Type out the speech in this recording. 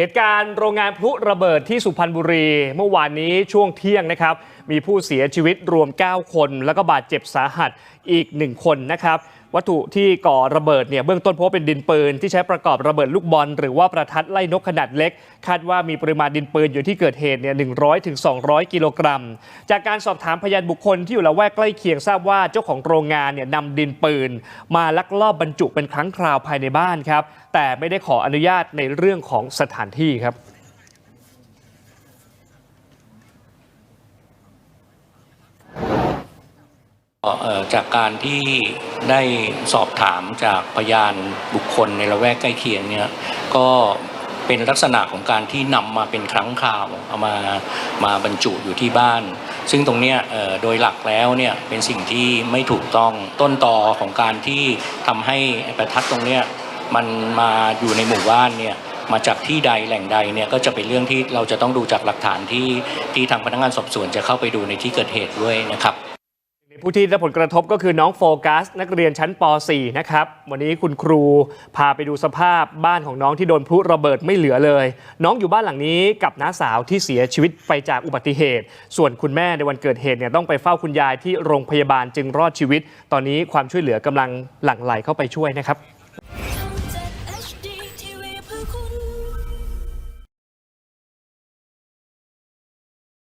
เหตุการณ์โรงงานพลุระเบิดที่สุพรรณบุรี เมื่อวานนี้ช่วงเที่ยงนะครับ มีผู้เสียชีวิตรวม 9 คน แล้วก็บาดเจ็บสาหัสอีก 1 คนนะครับ วัตถุที่ก่อระเบิดเนี่ยเบื้องต้นพบเป็นดินปืน ที่ใช้ประกอบระเบิดลูกบอล หรือว่าประทัดไล่นกขนาดเล็ก คาดว่ามีปริมาณดินปืนอยู่ที่เกิดเหตุเนี่ย100ถึง200 กิโลกรัม จากการสอบถามพยานบุคคลที่อยู่ละแวกใกล้เคียงทราบว่าเจ้าของโรงงานเนี่ยนำดินปืน มาลักลอบบรรจุเป็นครั้งคราวภายในบ้านครับแต่ไม่ได้ขออนุญาตในเรื่องของสถานที่ครับจากการที่ได้สอบถามจากพยานบุคคลในละแวกใกล้เคียงเนี่ยก็เป็นลักษณะของการที่นำมาเป็นครั้งคราวเอามามาบรรจุอยู่ที่บ้าน ซึ่งตรงเนี้ยโดยหลักแล้วเนี่ยเป็นสิ่งที่ไม่ถูกต้องต้นตอของการที่ทำให้ประทัดตรงเนี้ยมันมาอยู่ในหมู่บ้านเนี่ย มาจากที่ใดแหล่งใดเนี่ยก็จะเป็นเรื่องที่เราจะต้องดูจากหลักฐานที่ที่ทางพนักงานสอบสวนจะเข้าไปดูในที่เกิดเหตุด้วยนะครับผู้ที่ได้ผลกระทบก็คือน้องโฟกัส นักเรียนชั้นป .4 นะครับ วันนี้คุณครูพาไปดูสภาพบ้านของน้องที่โดนพลุระเบิดไม่เหลือเลย น้องอยู่บ้านหลังนี้กับน้าสาวที่เสียชีวิตไปจากอุบัติเหตุ ส่วนคุณแม่ในวันเกิดเหตุเนี่ยต้องไปเฝ้าคุณยายที่โรงพยาบาลจึงรอดชีวิต ตอนนี้ความช่วยเหลือกำลังหลั่งไหลเข้าไปช่วยนะครับ cool.